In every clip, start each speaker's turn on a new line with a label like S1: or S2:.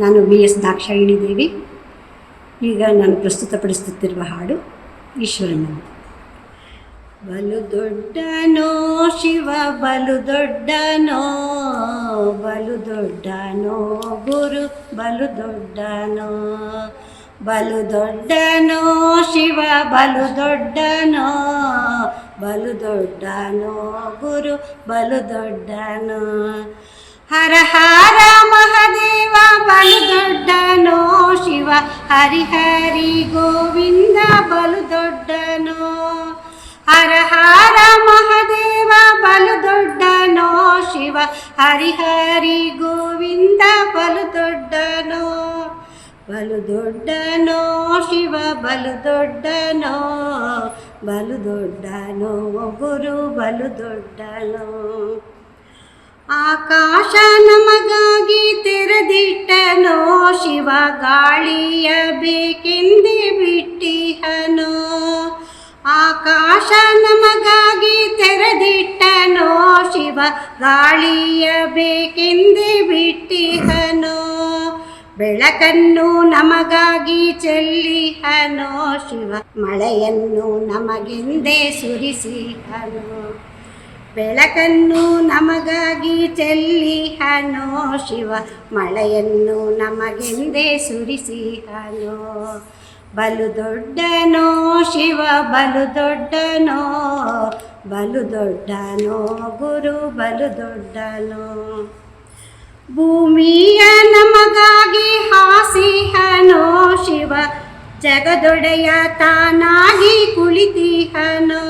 S1: ನಾನು B S Dakshayini ದೇವಿ. ಈಗ ನಾನು ಪ್ರಸ್ತುತಪಡಿಸುತ್ತಿರುವ ಹಾಡು ಈಶ್ವರನ ಬಲು ದೊಡ್ಡನೋ ಶಿವ, ಬಲು ದೊಡ್ಡನೋ ಬಲು ದೊಡ್ಡನೋ ಗುರು, ಬಲು ದೊಡ್ಡನೋ ಬಲು ದೊಡ್ಡನೋ ಶಿವ, ಬಲು ದೊಡ್ಡನೋ ಬಲು ದೊಡ್ಡನೋ ಗುರು, ಬಲು ದೊಡ್ಡನೋ. ಹರ ಹರ ಮಹದೇವ ಬಲು ದೊಡ್ಡನೋ ಶಿವ. ಹರಿ ಹರಿ ಗೋವಿಂದ ಬಲು ದೊಡ್ಡನೋ ಹರ ಹರ ಮಹದೇವ ಬಲು ದೊಡ್ಡನೋ ಶಿವ. ಹರಿ ಹರಿ ಗೋವಿಂದ ಬಲು ದೊಡ್ಡನೋ ಬಲು ದೊಡ್ಡನೋ ಶಿವ ಬಲು ದೊಡ್ಡನೋ ಬಲು ದೊಡ್ಡನೋ ಗುರು ಬಲು ದೊಡ್ಡನೋ ಆಕಾಶ ನಮಗಾಗಿ ತೆರೆದಿಟ್ಟನೋ, ಶಿವ ಗಾಳಿಯ ಬೇಕೆಂದಿ ಬಿಟ್ಟಿಹನೋ. ಆಕಾಶ ನಮಗಾಗಿ ತೆರೆದಿಟ್ಟನೋ, ಶಿವ ಗಾಳಿಯ ಬೇಕೆಂದಿ ಬಿಟ್ಟಿಹನೋ. ಬೆಳಕನ್ನು ನಮಗಾಗಿ ಚೆಲ್ಲಿಹನೋ, ಶಿವ ಮಳೆಯನ್ನು ನಮಗೆಂದೇ ಸುರಿಸಿಹನೋ. ಬೆಳಕನ್ನು ನಮಗಾಗಿ ಚೆಲ್ಲಿಹನೋ ಶಿವ, ಮಳೆಯನ್ನು ನಮಗೆಂದೇ ಸುರಿಸಿಹನೋ ಬಲು ದೊಡ್ಡನೋ ಶಿವ, ಬಲು ದೊಡ್ಡನೋ. ಬಲು ದೊಡ್ಡನೋ ಗುರು, ಬಲು ದೊಡ್ಡನೋ. ಭೂಮಿಯ ನಮಗಾಗಿ ಹಾಸಿಹನೋ ಶಿವ, ಜಗದೊಡೆಯ ತಾನಾಗಿ ಕುಳಿತಿಹನೋ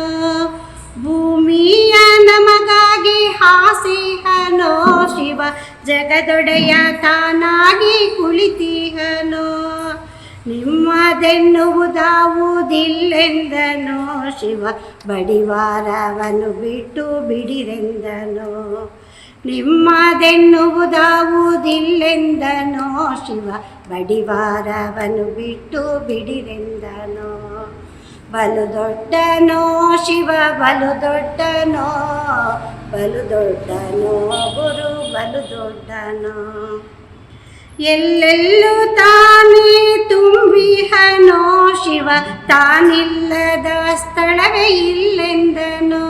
S1: ಭೂಮಿಯ ನಮಗಾಗಿ ಹಾಸಿಹನೋ ಶಿವ, ಜಗದೊಡೆಯ ತಾನಾಗಿ ಕುಳಿತಿಹನೋ. ನಿಮ್ಮದೆನ್ನುವುದಾವುದಿಲ್ಲೆಂದನೋ ಶಿವ ಬಡಿವಾರವನ್ನು ಬಿಟ್ಟು ಬಿಡಿರೆಂದನೋ. ನಿಮ್ಮದೆನ್ನುವುದಾವುದಿಲ್ಲೆಂದನೋ ಶಿವ ಬಡಿವಾರವನ್ನು ಬಿಟ್ಟು ಬಿಡಿರೆಂದನೋ. ಬಲು ದೊಡ್ಡನೋ ಶಿವ ಬಲು ದೊಡ್ಡನೋ ಬಲು ದೊಡ್ಡನೋ ಗುರು ಬಲು ದೊಡ್ಡನೋ ಎಲ್ಲೆಲ್ಲೂ ತಾನೇ ತುಂಬಿಹನೋ ಶಿವ ತಾನಿಲ್ಲದ ಸ್ಥಳವೇ ಇಲ್ಲೆಂದನೋ.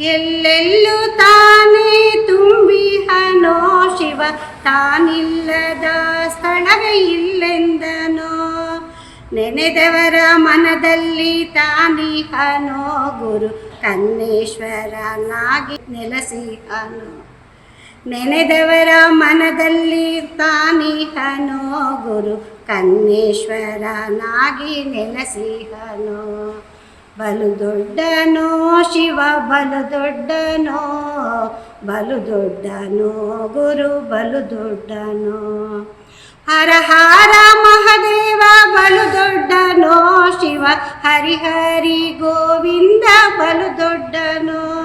S1: ಎಲ್ಲೆಲ್ಲೂ ತಾನೇ ತುಂಬಿಹನೋ ಶಿವ ತಾನಿಲ್ಲದ ಸ್ಥಳವೇ ಇಲ್ಲೆಂದನೋ. ನೆನೆದವರ ಮನದಲ್ಲಿ ತಾನಿಹನೋ ಗುರು ಕನ್ನೇಶ್ವರನಾಗಿ ನೆಲೆಸಿಹನು ನೆನೆದವರ ಮನದಲ್ಲಿ ತಾನಿಹನೋ ಗುರು ಕನ್ನೇಶ್ವರನಾಗಿ ನೆಲೆಸಿಹನು ಬಲು ದೊಡ್ಡನೋ ಶಿವ, ಬಲು ದೊಡ್ಡನೋ ಬಲು ದೊಡ್ಡನೋ ಗುರು, ಬಲು ದೊಡ್ಡನೋ. ಹರ ಹರ ಮಹದೇವ, ಬಲು ದೊಡ್ಡನೋ ಶಿವ. ಹರಿ ಹರಿ ಗೋವಿಂದ, ಬಲು ದೊಡ್ಡನೋ.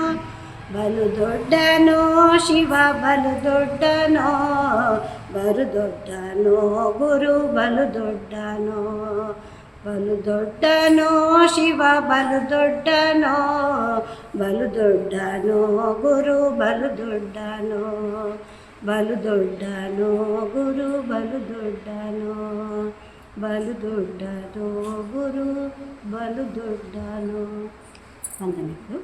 S1: ಬಲು ದೊಡ್ಡನೋ ಶಿವ, ಬಲು ದೊಡ್ಡನೋ. ಬಲು ದೊಡ್ಡನೋ ಗುರು, ಬಲು ದೊಡ್ಡನೋ. ಬಲು ದೊಡ್ಡನೋ ಶಿವ, ಬಲು ದೊಡ್ಡನೋ. ಬಲು ದೊಡ್ಡನೋ ಗುರು, ಬಲು ದೊಡ್ಡನೋ. ಬಲು ದೊಡ್ಡನೋ ಗುರು ಬಲು ದೊಡ್ಡನೋ ಬಲು ದೊಡ್ಡನೋ ಗುರು ಬಲು ದೊಡ್ಡನೋ ವಂದನೆಗಳು